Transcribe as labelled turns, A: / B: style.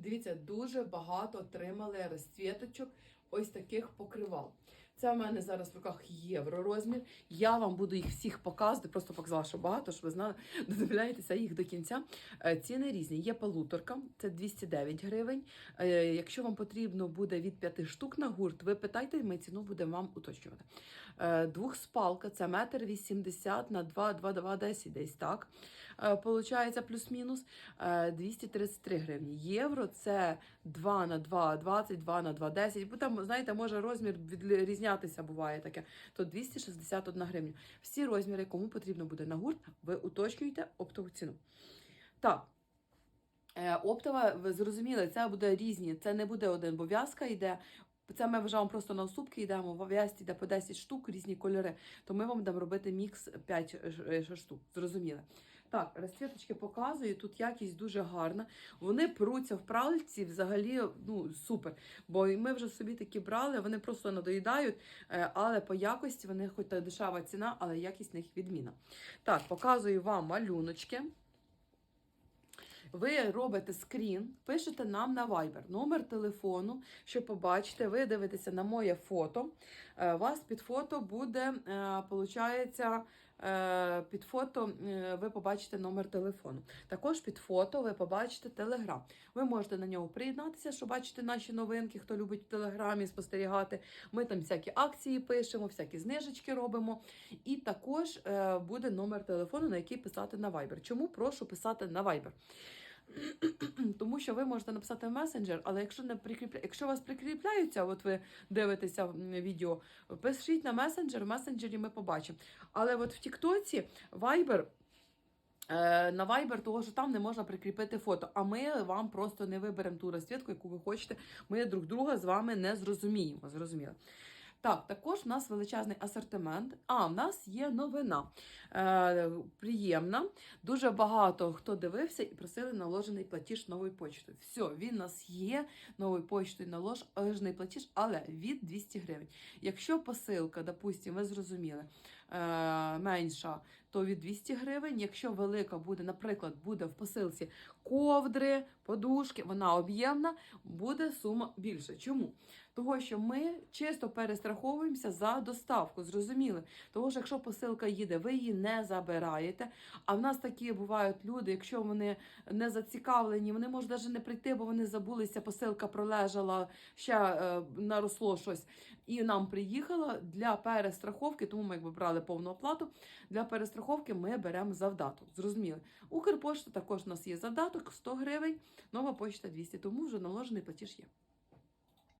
A: Дивіться, дуже багато отримали розцвіточок ось таких покривал. Це в мене зараз в руках євро розмір. Я вам буду їх всіх показувати, просто показала, що багато, щоб ви знали, додивляєтеся їх до кінця. Е, Ціни різні. Є полуторка, це 209 гривень. Е, Якщо вам потрібно буде від 5 штук на гурт, ви питайте, ми ціну будемо вам уточнювати. Е, Двохспалка, це метр 80 на 2, 2, 2, 10 десь так. Получається плюс-мінус Е, 233 гривні. Євро це 2 на 2, 20, 2 на 2, 10. Бо там, знаєте, може розмір відрізнятися, буває таке. То 261 гривня. Всі розміри, кому потрібно буде на гурт, ви уточнюєте оптову ціну. Так. Е, Оптова, ви зрозуміли, це буде різні. Це не буде один, бо в'язка йде. Це ми вважаємо просто на уступки йдемо, в в'язці йде по 10 штук, різні кольори. То ми вам будемо робити мікс 5 ш- ш- штук. Зрозуміли. Так, розцвіточки показую. Тут якість дуже гарна. Вони пруться в пральці взагалі ну, супер. Бо ми вже собі такі брали, вони просто надоїдають, е, але по якості вони хоч та дешева ціна, але якість в них відміна. Так, показую вам малюночки. Ви робите скрін, пишете нам на Viber номер телефону, щоб побачите, ви дивитеся на моє фото. Е, У вас під фото буде, получається, е, під фото е, ви побачите номер телефону. Також під фото ви побачите телеграм. Ви можете на нього приєднатися, щоб бачити наші новинки, хто любить в телеграмі спостерігати. Ми там всякі акції пишемо, всякі знижечки робимо. І також е, буде номер телефону, на який писати на Viber. Чому прошу писати на Viber? Тому що ви можете написати в месенджер, але якщо не прикріпля... якщо вас прикріпляються, от ви дивитеся відео, пишіть на месенджер, в месенджері ми побачимо. Але от в Тіктоці Viber. е, На Viber, того що там не можна прикріпити фото, а ми вам просто не виберемо ту розцвітку, яку ви хочете. Ми друг друга з вами не зрозуміємо. Зрозуміли? Так, також в нас величезний асортимент. А, в нас є новина е, приємна. Дуже багато хто дивився і просили наложений платіж новою почтою. Все, він у нас є новою почтою наложений платіж, але від 200 гривень. Якщо посилка, допустимо, ви зрозуміли, е, менша, то від 200 гривень. Якщо велика буде, наприклад, буде в посилці ковдри, подушки, вона об'ємна, буде сума більше. Чому? Того, що ми чисто перестраховуємося за доставку, зрозуміли. Того, що якщо посилка їде, ви її не забираєте. А в нас такі бувають люди, якщо вони не зацікавлені, вони можуть навіть не прийти, бо вони забулися, посилка пролежала, ще е, наросло щось, і нам приїхала для перестраховки, тому ми якби брали повну оплату. Для перестраховки ми беремо завдаток. Зрозуміли. Укрпошта також у нас є завдаток 100 гривень, нова почта 200, тому вже наложений платіж є.